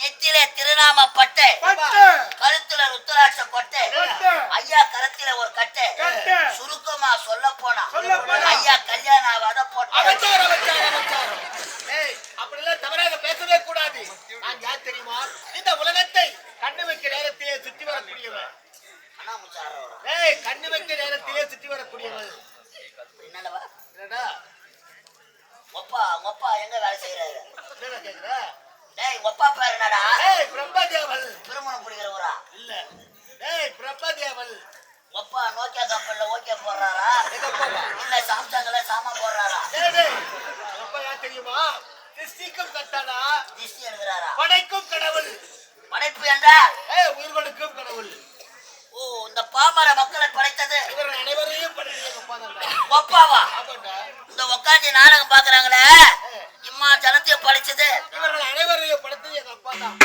நெத்தியில திருநாம பட்டை கழுத்துல ருத்ராட்ச கொட்டை. ஐயா கரத்தில ஒரு கட்டை. சுருக்கமா சொல்ல போனா. ஐயா கல்யாணம் ஆகாத போட்டை அபச்சாரம், அபச்சாரம், அபச்சாரம். ஏய், அப்படியெல்லாம் தவறாக பேசவே கூடாது நான் யார் தெரியுமா இந்த உலகத்தை கண்ணு வைக்க நேரத்திலே சுற்றி வரக்கூடியவன் அண்ணா முச்சாரம் ஏய் கண்ணு வைக்க நேரத்திலே சுற்றி வரக்கூடியவன் என்னவா என்னடா? ஒப்பா ஒப்பா எங்க வேலை செய்யறாரு என்னடா கேக்குற? டேய் ஒப்பா பேர் ஆமாண்டா. இந்த உட்காந்து நாடகம் பாக்குறாங்களே. இம்மா ஜனத்தையும் படைச்சது இவர்கள் அனைவரையும் படைத்தது எங்க அப்பா தான்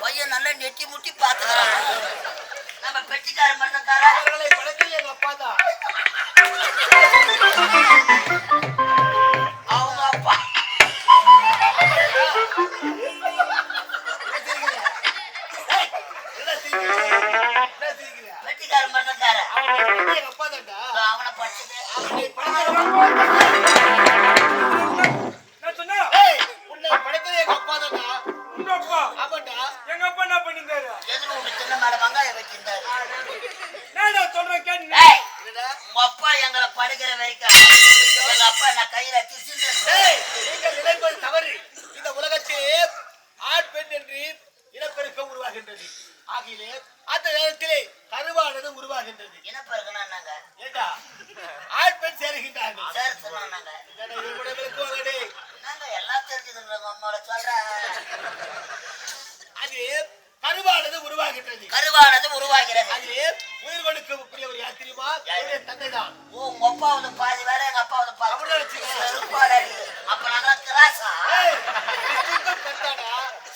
பையன் நல்லா நெட்டி முட்டி பாத்துக்கிறான். நம்ம பெட்டிக்கார மருந்தக்கார இவர்களை படைத்தது எங்க அப்பா தான் நான் நான் சொல்றேன் கேட்டு உங்க அப்பா எங்களை படிக்கிற வரைக்கும் எங்க அப்பா நான் கையில நீங்கள் நினைப்பது தவறு. இந்த உலகத்திலே ஆண் பெண் என்று இனப்பெருக்கம் உருவாகின்றது. ஆகிலே அந்த நேரத்திலே கருவானது உருவாகின்றது. இனப்பெருக்கணும் என்னங்க ஏண்டா? ஆண் பெண் சேருகின்றார்கள். சார் சொன்னாங்க. என்னங்க எல்லாம் தெரிஞ்சுதுங்க அம்மாவோட சொல்றேன். அது கருவானது உருவாகின்றது. கருவானது உருவாகிறது. அதிலே உயிர் கொடுக்கக்கூடியவர் யார் தெரியுமா? என்னுடைய தந்தைதான். ஓ உங்க அப்பா வந்து பாதி வேற. எங்க அப்பா வந்து பாதி. செருப்பால. அப்ப நாங்க கர்த்தாடா.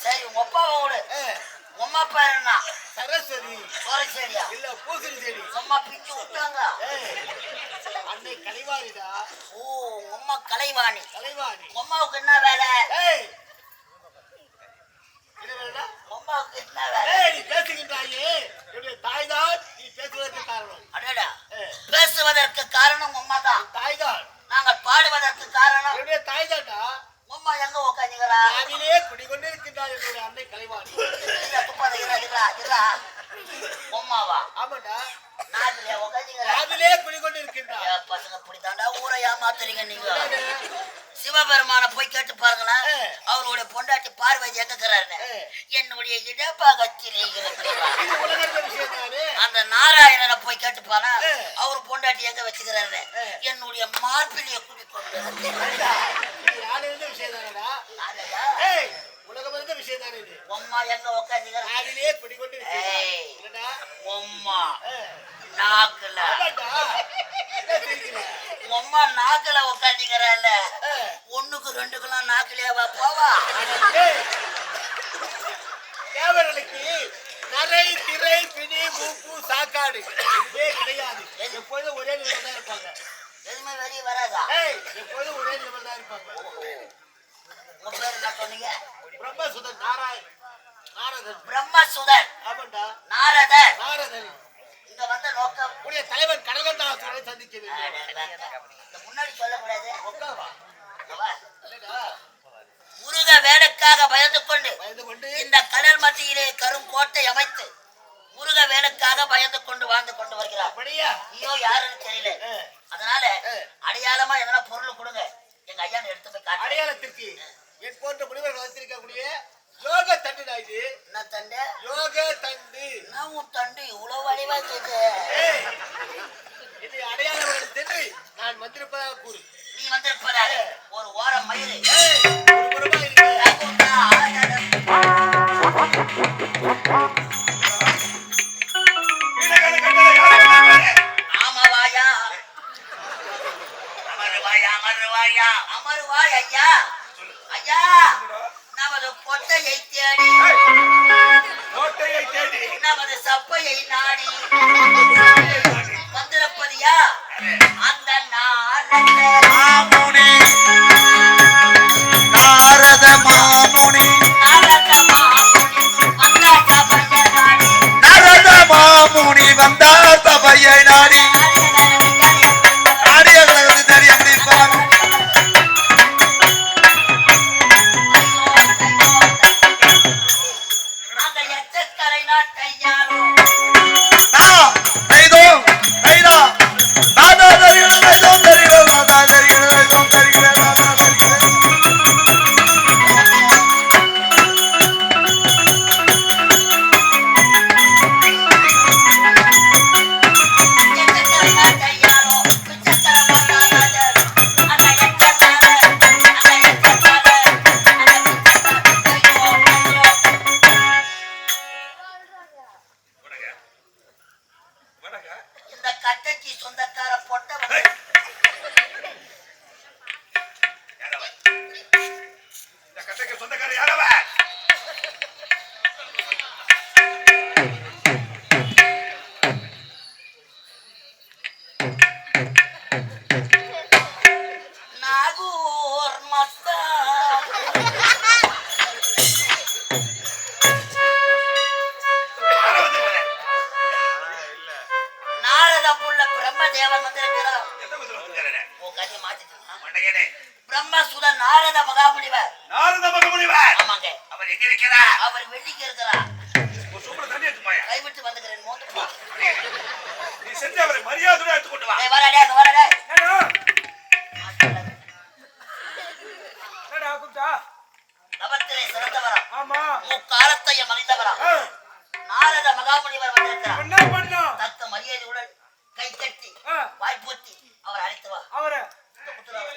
சரி உங்க அப்பாவை விடு. ஏய், உங்க அம்மா பேர் என்ன? சரஸ்வதி. சோரச்சேரியா இல்ல பூசணி செடி சும்மா பிச்சு விட்டாங்க. அன்னை கலைவாணிடா ஓ உங்க அம்மா கலைவாணி. கலைவாணி. உங்க அம்மாவுக்கு என்ன வேலை ஏய் என்ன வேணும்டா? உங்க அம்மாவுக்கு என்ன வேலை? ஏய், நீ பேசுகின்றாயே என்னுடைய தாய்தான் நீ பேசுவதற்கு காரணம். அடடா. பேசுவதற்கு காரணம் உங்க அம்மா தான். தாய்தான். நாங்கள் பாடுவதற்கு காரணம். என்னுடைய தாய்தான்டா. உங்க அம்மா எங்க உட்காந்துக்கிறா நாவிலே குடிகொண்டு இருக்கின்றார் என்னுடைய அன்னை கலைவாணி. உம்மாவா ஆமாண்டா. நாட்டிலே உட்காந்துக்கிறா நாவிலே குடிகொண்டு இருக்கின்றார் பசங்க இப்படித்தாண்டா ஊரை ஏமாத்துறீங்க நீங்க? சிவபெருமான போய் கேட்டு பாருங்களேன். அவருடைய பொண்டாட்டி பார்வதி எங்க இருக்கிறாருன்னு? ஏ. என்னுடைய இடப்பாகத்தில் அந்த நாராயணனை போய் கேட்டு பாரு. அவர் பொண்டாட்டி எங்க வச்சுக்கிறாரு. என்னுடைய மார்பிலிய குடிக்கொண்டு உம்மா எங்க. என்னடா? உம்மா நாக்குல? உம்மா நாக்குல உட்காந்துக்கிறல்ல ஏய், ஒண்ணுக்கு ரெண்டுக்கெல்லாம் நாக்குலயாவா போவா. தேவர்களுக்கு நரை திரை பிணி மூப்பு சாக்காடு இதுவே கிடையாது. எப்பொழுதும் ஒரே நிலைமை தான் இருப்பாங்க. எதுவுமே வெளியே வராதா? எப்பொழுதும் ஒரே நிலைமை தான் இருப்பாங்க. உங்க பேர் என்ன சொன்னீங்க? பிரம்மசுதன் நாராயண் நாரதன். பிரம்மசுதன். ஆமாண்டா. நாரதர் நாரதன். இங்க வந்த நோக்கம். உடைய தலைவன் கடகண்டாசுரனை சந்திக்க இந்த முன்னாடி சொல்லக்கூடாது. முருக வேலைக்காக பயந்து கொண்டு பயந்து கொண்டு இந்த கடல் மத்தியிலே கரும் கோட்டை அமைத்து முருக வேலைக்காக பயந்து கொண்டு வாழ்ந்து கொண்டு வருகிறார். அப்படியா? நீயோ யாருன்னு தெரியல. அதனால. அடையாளமா எதனா பொருள் கொடுங்க. எங்க ஐயா எடுத்து போய் அடையாளத்திற்கு என் போன்ற முனிவர்கள் வைத்திருக்கக்கூடிய யோக தண்டுடா இது. என்ன தண்டு? யோக தண்டு. என்ன உன் தண்டு? இவ்வளவு வடிவா கேக்கு இது அடையாளம் சென்று நான் வந்திருப்பதாக கூறு. நீ வந்திருப்பதாரு ஒரு ஓரம் மயிறு. ஒரு பொட்டையை தேடி. பொட்டையை தேடி. நமது சப்பையை நாடி. வந்திருப்பதியா? அந்த நாரதே நாரத மாமுனி. நாரத மாமுனி வந்தார் சபையை நாடி. பிரம்ம தேவன் வந்திருக்கிறார் பிரம்ம சுத நாரத மகாமுனிவர். நாரத மகாமுனிவர். ஆமாங்க. அவர் எங்க இருக்கிறார்? அவர் வெள்ளிக்கு இருக்கிறார். கைவிட்டு வந்துக்கிறேன் நீ செஞ்சு அவரை மரியாதையோட எடுத்துக்கொண்டு வா. வரடே வரடே வந்திருக்கிறார். என்ன பண்ணா தத்த கை தட்டி வாய் போத்தி அவர் அழைத்து வா. அவரை. கட்டுறாங்க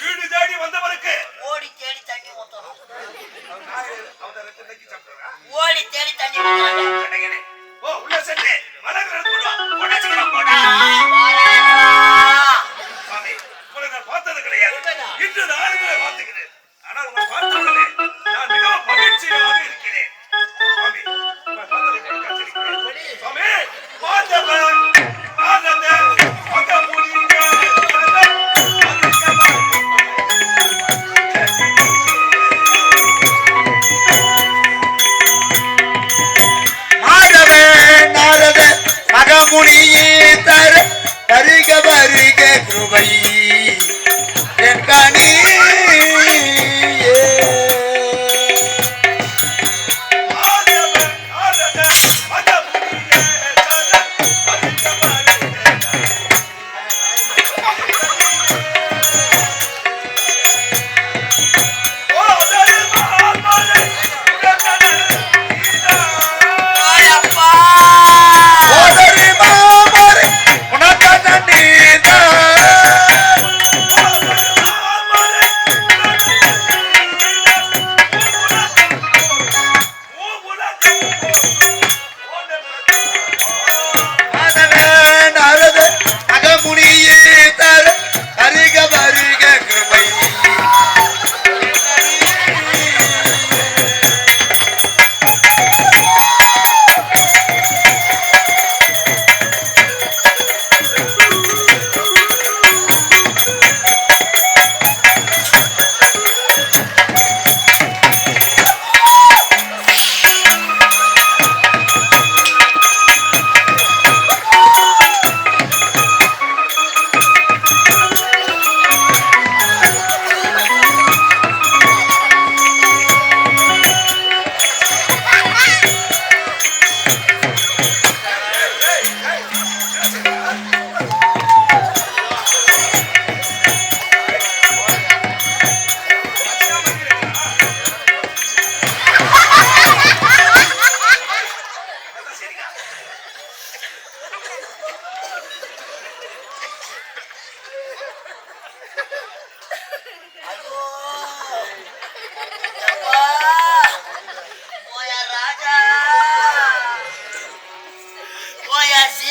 வீடு தேடி வந்தவருக்கு தர வருக வருக கிருபை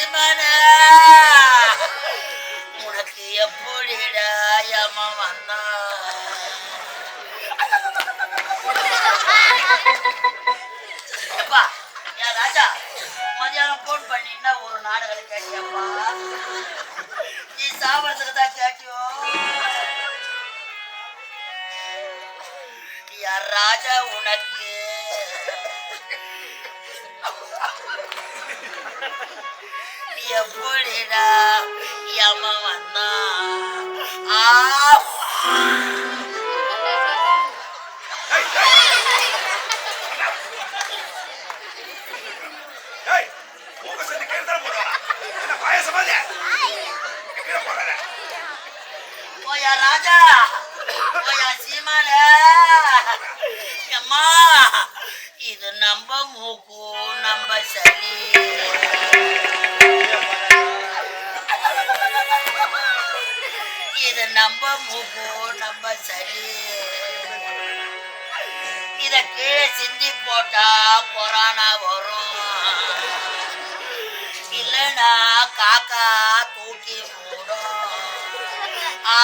சீமன உனக்கு எப்படிடா யம வந்தா? எப்பா ஏன் ராஜா மதியானம் போன் பண்ணினா ஒரு நாடகம் கேட்டியப்பா? நீ சாப்பிட்றதுக்கு தான் கேட்டியோ? யார் ராஜா உனக்கு எப்படிடா யம வந்தா ஆ ராஜா சீமான அம்மா ಇದು ನಂಬ ಮೂಗು ನಂಬ ಸಲಿ ಇದು ನಂಬ ಮೂಗು ನಂಬ ಸಲಿ இத கீழே சிந்தி போட்டா கொரோனா வரும். இல்லைன்னா காக்கா தூக்கி மூடும். ஆ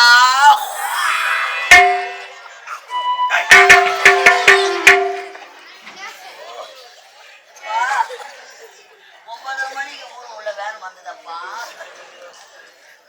什么？